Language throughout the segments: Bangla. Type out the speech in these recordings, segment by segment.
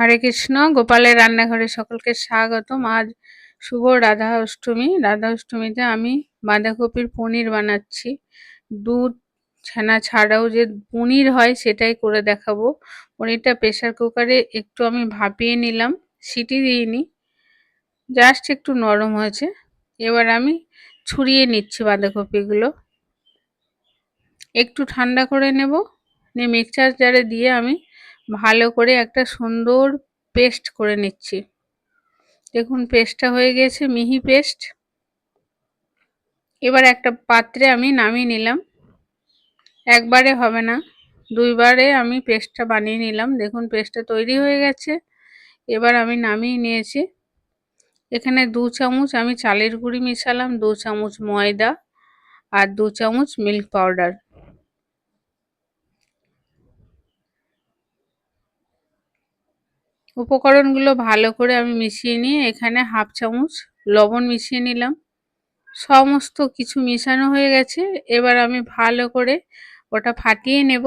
হরে কৃষ্ণ, গোপালের রান্নাঘরে সকলকে স্বাগতম। আজ শুভ রাধা অষ্টমী রাধা অষ্টমীতে আমি বাঁধাকপির পনির বানাচ্ছি। দুধ ছানা ছাড়াও যে পনির হয় সেটাই করে দেখাবো। পনিরটা প্রেশার কুকারে একটু আমি ভাপিয়ে নিলাম, সিটি দিইনি, জাস্ট একটু নরম হয়েছে। এবার আমি ছুরিয়ে নিচ্ছি বাঁধাকপিগুলো। একটু ঠান্ডা করে নেব। নিয়ে মিক্সচার জারে দিয়ে আমি ভালো করে একটা সুন্দর পেস্ট করে নিচ্ছি। দেখুন, পেস্টটা হয়ে গেছে, মিহি পেস্ট। এবার একটা পাত্রে আমি নামিয়ে নিলাম। একবারে হবে না, দুইবারে আমি পেস্টটা বানিয়ে নিলাম। দেখুন, পেস্টটা তৈরি হয়ে গেছে। এবার আমি নামিয়ে নিয়েছি। এখানে দু চামচ আমি চালের গুঁড়ি মিশালাম, দু চামচ ময়দা আর দু চামচ মিল্ক পাউডার। উপকরণগুলো ভালো করে আমি মিশিয়ে নিয়ে এখানে হাফ চামচ লবণ মিশিয়ে নিলাম। সমস্ত কিছু মিশানো হয়ে গেছে। এবার আমি ভালো করে ওটা ফাটিয়ে নেব।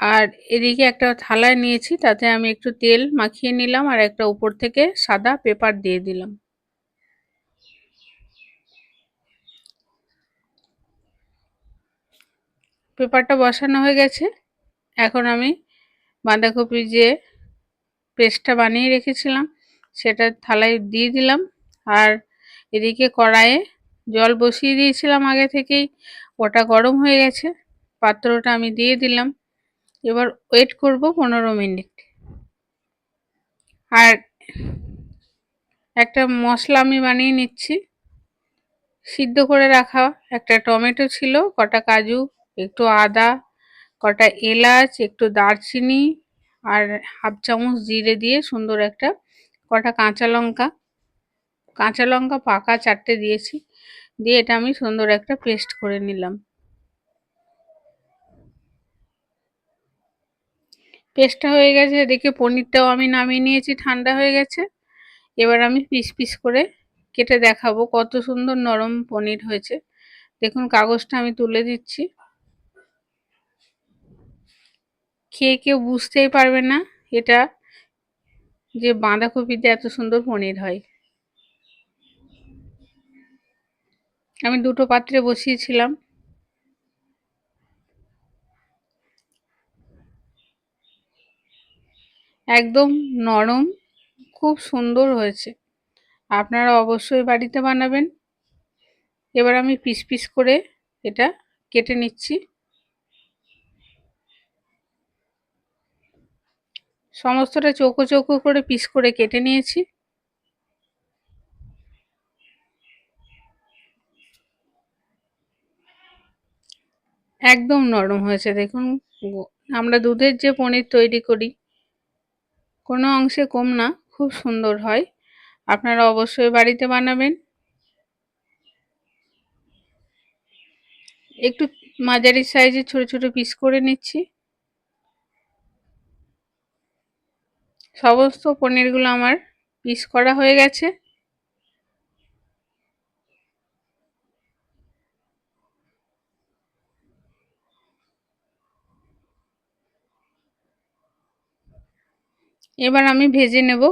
আর এদিকে একটা থালায় নিয়েছি, তাতে আমি একটু তেল মাখিয়ে নিলাম আর একটা উপর থেকে সাদা পেপার দিয়ে দিলাম। পেপারটা বসানো হয়ে গেছে। এখন আমি বাঁধাকপি যে পেস্টটা বানিয়ে রেখেছিলাম, সেটা থালায় দিয়ে দিলাম। আর এদিকে কড়াইয়ে জল বসিয়ে দিয়েছিলাম আগে থেকেই, ওটা গরম হয়ে গেছে, পাত্রটা আমি দিয়ে দিলাম। এবার ওয়েট করব পনেরো মিনিট। আর একটা মশলা আমি বানিয়ে নিচ্ছি, সিদ্ধ করে রাখা। একটা টমেটো ছিল, কটা কাজু, একটু আদা, কটা এলাচ, একটু দারচিনি আর হাফ চামচ জিরে দিয়ে সুন্দর একটা কটা কাঁচা লঙ্কা কাঁচা লঙ্কা পাকা চারটে দিয়েছি, দিয়ে এটা আমি সুন্দর একটা পেস্ট করে নিলাম। পেস্টটা হয়ে গেছে, এদিকে পনিরটাও আমি নামিয়ে নিয়েছি, ঠান্ডা হয়ে গেছে। এবার আমি পিস পিস করে কেটে দেখাবো কত সুন্দর নরম পনির হয়েছে। দেখুন, কাগজটা আমি তুলে দিচ্ছি। খেয়ে কেউ বুঝতেই পারবে না এটা যে বাঁধাকপিতে এত সুন্দর পনির হয়। আমি দুটো পাত্রে বসিয়েছিলাম। একদম নরম, খুব সুন্দর হয়েছে। আপনারা অবশ্যই বাড়িতে বানাবেন। এবার আমি পিস পিস করে এটা কেটে নিচ্ছি। সমস্তটা চৌকো চৌকো করে পিস করে কেটে নিয়েছি। একদম নরম হয়েছে, দেখুন। আমরা দুধের যে পনির তৈরি করি, কোনো অংশে কম না, খুব সুন্দর হয়। আপনারা অবশ্যই বাড়িতে বানাবেন। একটু মাঝারি সাইজে ছোট ছোট পিস করে নিচ্ছি। সমস্ত পনিরগুলো আমার পিস করা হয়ে গেছে। এবার আমি ভেজে নেব।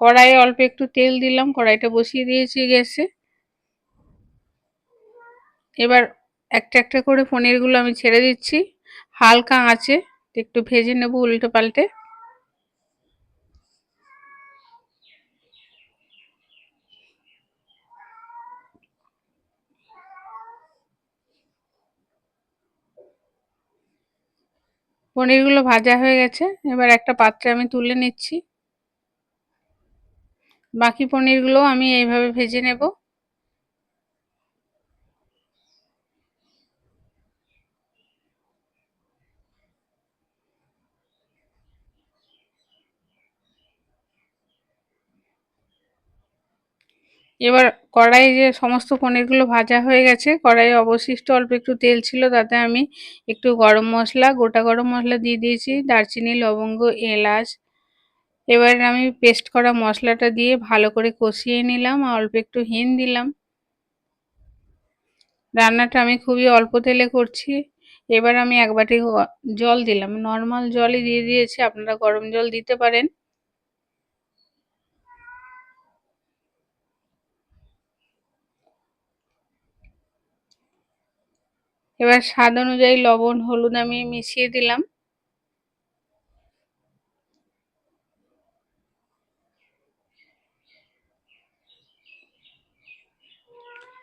কড়াইয়ে অল্প একটু তেল দিলাম, কড়াইটা বসিয়ে দিয়েছি গ্যাসে। এবার একটা একটা করে পনিরগুলো আমি ছেড়ে দিচ্ছি। হালকা আঁচে একটু ভেজে নেব উল্টো পাল্টে। পনিরগুলো ভাজা হয়ে গেছে, এবার একটা পাত্রে আমি তুলে নিচ্ছি। বাকি পনিরগুলো আমি এইভাবে ভেজে নেব। এবার কড়াই যে সমস্ত পনিরগুলো ভাজা হয়ে গেছে, কড়াইয়ে অবশিষ্ট অল্প একটু তেল ছিল, তাতে আমি একটু গরম মশলা, গোটা গরম মশলা দিয়ে দিয়েছি, দারচিনি, লবঙ্গ, এলাচ। এবার আমি পেস্ট করা মশলাটা দিয়ে ভালো করে কষিয়ে নিলাম আর অল্প একটু হিন দিলাম। রান্নাটা আমি খুবই অল্প তেলে করছি। এবার আমি এক বাটি জল দিলাম। নর্মাল জলই দিয়ে দিয়েছি, আপনারা গরম জল দিতে পারেন। এবার স্বাদ অনুযায়ী লবণ, হলুদ আমি মিশিয়ে দিলাম।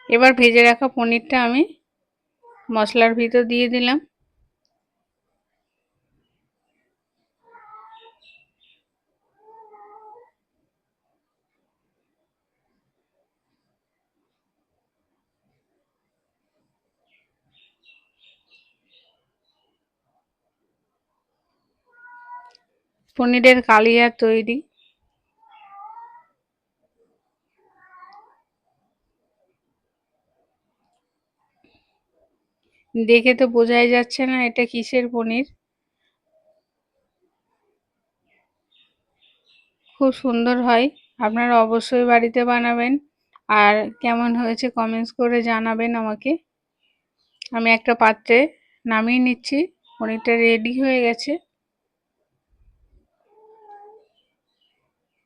এবার ভেজে রাখা পনিরটা আমি মশলার ভিতর দিয়ে দিলাম। পনিরের কালিয়া তৈরি। দেখে তো বোঝাই যাচ্ছে না এটা কিসের পনির। খুব সুন্দর হয়, আপনারা অবশ্যই বাড়িতে বানাবেন। আর কেমন হয়েছে কমেন্টস করে জানাবেন আমাকে। আমি একটা পাত্রে নামিয়ে নিচ্ছি, পনিরটা রেডি হয়ে গেছে।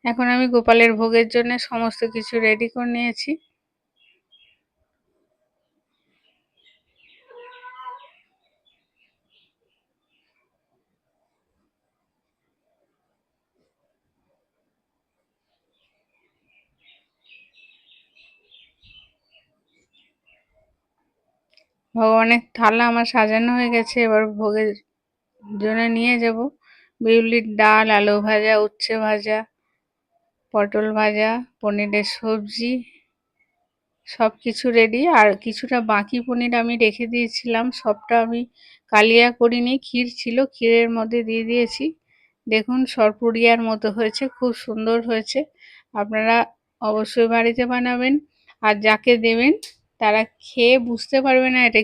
এখন আমি গোপালের ভোগের জন্য সমস্ত কিছু রেডি করে নিয়েছি। ভগবানের থালা আমার সাজানো হয়ে গেছে, এবার ভোগের জন্য নিয়ে যাব। বিউলির ডাল, আলু ভাজা, উচ্ছে ভাজা। পটল ভাজা, পনিরের সবজি সব কিছু রেডি আর কিছুটা বাকি পনির আমি রেখে দিয়েছিলাম। সবটা আমি কালিয়া করিনি, ক্ষীর ছিল, ক্ষীরের মধ্যে দিয়ে দিয়েছি। দেখুন সরপুরিয়ার মতো হয়েছে, খুব সুন্দর হয়েছে। আপনারা অবশ্যই বাড়িতে বানাবেন। আর যাকে দেবেন, তারা খেয়ে বুঝতে পারবে না এটা